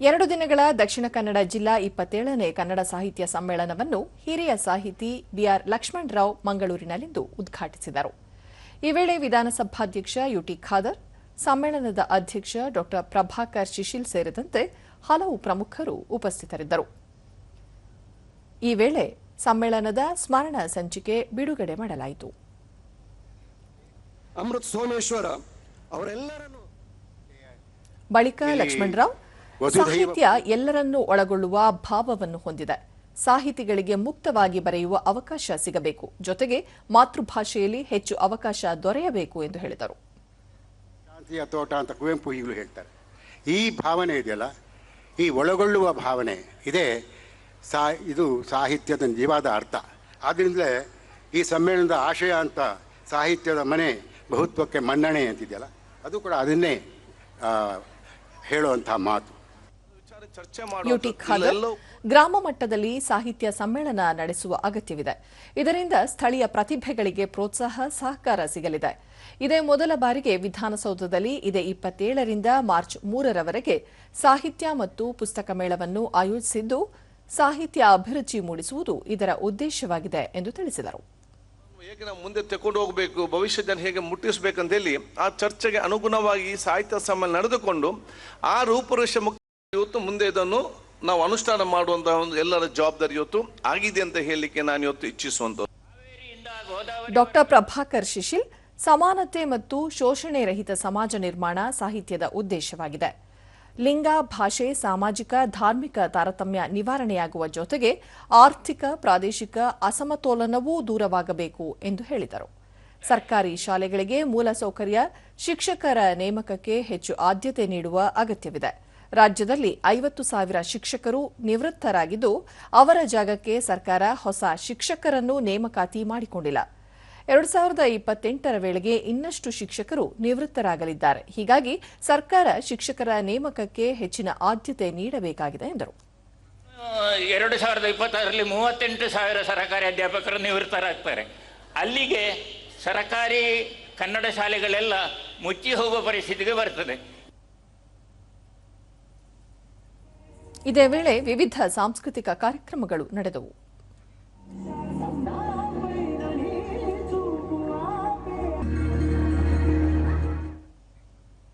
ಎರಡು ದಿನಗಳ ದಕ್ಷಿಣ ಕನ್ನಡ ಜಿಲ್ಲಾ ಇಪ್ಪತ್ತೇಳನೇ ಕನ್ನಡ ಸಾಹಿತ್ಯ ಸಮ್ಮೇಳನವನ್ನು ಹಿರಿಯ ಸಾಹಿತಿ ಬಿಆರ್ ಲಕ್ಷ್ಮಣರಾವ್ ಮಂಗಳೂರಿನಲ್ಲಿಂದು ಉದ್ಘಾಟಿಸಿದರು. ಈ ವೇಳೆ ವಿಧಾನಸಭಾಧ್ಯಕ್ಷ ಯುಟಿ ಖಾದರ್ ಸಮ್ಮೇಳನದ ಅಧ್ಯಕ್ಷ ಡಾ ಪ್ರಭಾಕರ್ ಶಿಶಿಲ್ ಸೇರಿದಂತೆ ಹಲವು ಪ್ರಮುಖರು ಉಪಸ್ಥಿತರಿದ್ದರು. ಈ ವೇಳೆ ಸಮ್ಮೇಳನದ ಸ್ಮರಣ ಸಂಚಿಕೆ ಬಿಡುಗಡೆ ಮಾಡಲಾಯಿತು. ಅಮೃತ್ ಸೋಮೇಶ್ವರ ಅವರೆಲ್ಲರನ್ನು ಬಳಿಕ ಲಕ್ಷ್ಮಣರಾವ್ ಸಾಹಿತ್ಯ ಎಲ್ಲರನ್ನೂ ಒಳಗೊಳ್ಳುವ ಭಾವವನ್ನು ಹೊಂದಿದೆ. ಸಾಹಿತಿಗಳಿಗೆ ಮುಕ್ತವಾಗಿ ಬರೆಯುವ ಅವಕಾಶ ಸಿಗಬೇಕು. ಜೊತೆಗೆ ಮಾತೃಭಾಷೆಯಲ್ಲಿ ಹೆಚ್ಚು ಅವಕಾಶ ದೊರೆಯಬೇಕು ಎಂದು ಹೇಳಿದರು. ಶಾಂತಿಯ ತೋಟ ಅಂತ ಕುವೆಂಪು ಈಗಲೂ ಹೇಳ್ತಾರೆ. ಈ ಭಾವನೆ ಇದೆಯಲ್ಲ? ಈ ಒಳಗೊಳ್ಳುವ ಭಾವನೆ ಇದೇ ಸಾ ಇದು ಸಾಹಿತ್ಯದ ನಿಜವಾದ ಅರ್ಥ. ಆದ್ದರಿಂದಲೇ ಈ ಸಮ್ಮೇಳನದ ಆಶಯ ಅಂತ ಸಾಹಿತ್ಯದ ಮನೆ ಬಹುತ್ವಕ್ಕೆ ಮನ್ನಣೆ ಅಂತಿದೆಯಲ್ಲ? ಅದು ಕೂಡ ಅದನ್ನೇ ಹೇಳುವಂಥ ಮಾತು. ಯುಟಿ ಖಾದರ್ ಗ್ರಾಮ ಮಟ್ಟದಲ್ಲಿ ಸಾಹಿತ್ಯ ಸಮ್ಮೇಳನ ನಡೆಸುವ ಅಗತ್ಯವಿದೆ. ಇದರಿಂದ ಸ್ಥಳೀಯ ಪ್ರತಿಭೆಗಳಿಗೆ ಪ್ರೋತ್ಸಾಹ ಸಹಕಾರ ಸಿಗಲಿದೆ. ಇದೇ ಮೊದಲ ಬಾರಿಗೆ ವಿಧಾನಸೌಧದಲ್ಲಿ ಇದೇ ಇಪ್ಪತ್ತೇಳರಿಂದ ಮಾರ್ಚ್ ಮೂರರವರೆಗೆ ಸಾಹಿತ್ಯ ಮತ್ತು ಪುಸ್ತಕ ಮೇಳವನ್ನು ಆಯೋಜಿಸಿದ್ದು ಸಾಹಿತ್ಯ ಅಭಿರುಚಿ ಮೂಡಿಸುವುದು ಇದರ ಉದ್ದೇಶವಾಗಿದೆ ಎಂದು ತಿಳಿಸಿದರು. ಹೇಗೆ ನಾವು ಮುಂದೆ ತಗೊಂಡು ಹೋಗಬೇಕು ಭವಿಷ್ಯದಲ್ಲಿ ಹೇಗೆ ಮುಟ್ಟಿಸಬೇಕಂತ ಹೇಳಿ ಆ ಚರ್ಚೆಗೆ ಅನುಗುಣವಾಗಿ ಸಾಹಿತ್ಯ ಸಮ್ಮೇಳನ ನಡೆದುಕೊಂಡು ಆ ರೂಪುರೇಷೆ ಇವತ್ತು ಮುಂದೆ ಇದನ್ನು ನಾವು ಅನುಷ್ಠಾನ ಮಾಡುವಂತಹ ಒಂದು ಎಲ್ಲರ ಜವಾಬ್ದಾರಿ ಇವತ್ತು ಆಗಿದೆ ಅಂತ ಹೇಳಲಿಕ್ಕೆ ನಾನು ಇವತ್ತು ಇಚ್ಛಿಸುವಂತ ಡಾಕ್ಟರ್ ಪ್ರಭಾಕರ್ ಶಿಶಿಲ್, ಸಮಾನತೆ ಮತ್ತು ಶೋಷಣೆ ರಹಿತ ಸಮಾಜ ನಿರ್ಮಾಣ ಸಾಹಿತ್ಯದ ಉದ್ದೇಶವಾಗಿದೆ. ಲಿಂಗ, ಭಾಷೆ, ಸಾಮಾಜಿಕ, ಧಾರ್ಮಿಕ ತಾರತಮ್ಯ ನಿವಾರಣೆಯಾಗುವ ಜೊತೆಗೆ ಆರ್ಥಿಕ, ಪ್ರಾದೇಶಿಕ ಅಸಮತೋಲನವೂ ದೂರವಾಗಬೇಕು ಎಂದು ಹೇಳಿದರು. ಸರ್ಕಾರಿ ಶಾಲೆಗಳಿಗೆ ಮೂಲಸೌಕರ್ಯ, ಶಿಕ್ಷಕರ ನೇಮಕಕ್ಕೆ ಹೆಚ್ಚು ಆದ್ಯತೆ ನೀಡುವ ಅಗತ್ಯವಿದೆ. ರಾಜ್ಯದಲ್ಲಿ ಐವತ್ತು ಸಾವಿರ ಶಿಕ್ಷಕರು ನಿವೃತ್ತರಾಗಿದ್ದು, ಅವರ ಜಾಗಕ್ಕೆ ಸರ್ಕಾರ ಹೊಸ ಶಿಕ್ಷಕರನ್ನು ನೇಮಕಾತಿ ಮಾಡಿಕೊಂಡಿಲ್ಲ. ಎರಡು ಸಾವಿರದ ಇಪ್ಪತ್ತೆಂಟರ ವೇಳೆಗೆ ಇನ್ನಷ್ಟು ಶಿಕ್ಷಕರು ನಿವೃತ್ತರಾಗಲಿದ್ದಾರೆ. ಹೀಗಾಗಿ ಸರ್ಕಾರ ಶಿಕ್ಷಕರ ನೇಮಕಕ್ಕೆ ಹೆಚ್ಚಿನ ಆದ್ಯತೆ ನೀಡಬೇಕಾಗಿದೆ ಎಂದರು. ಎರಡು ಸಾವಿರದ ಇಪ್ಪತ್ತಾರರಲ್ಲಿ ಮೂವತ್ತೆಂಟು ಸಾವಿರ ಸರಕಾರಿ ಅಧ್ಯಾಪಕರು ನಿವೃತ್ತರಾಗ್ತಾರೆ. ಅಲ್ಲಿಗೆ ಸರಕಾರಿ ಕನ್ನಡ ಶಾಲೆಗಳೆಲ್ಲ ಮುಚ್ಚಿ ಹೋಗುವ ಪರಿಸ್ಥಿತಿಗೆ ಬರ್ತದೆ. ಇದೇ ವೇಳೆ ವಿವಿಧ ಸಾಂಸ್ಕೃತಿಕ ಕಾರ್ಯಕ್ರಮಗಳು ನಡೆದವು.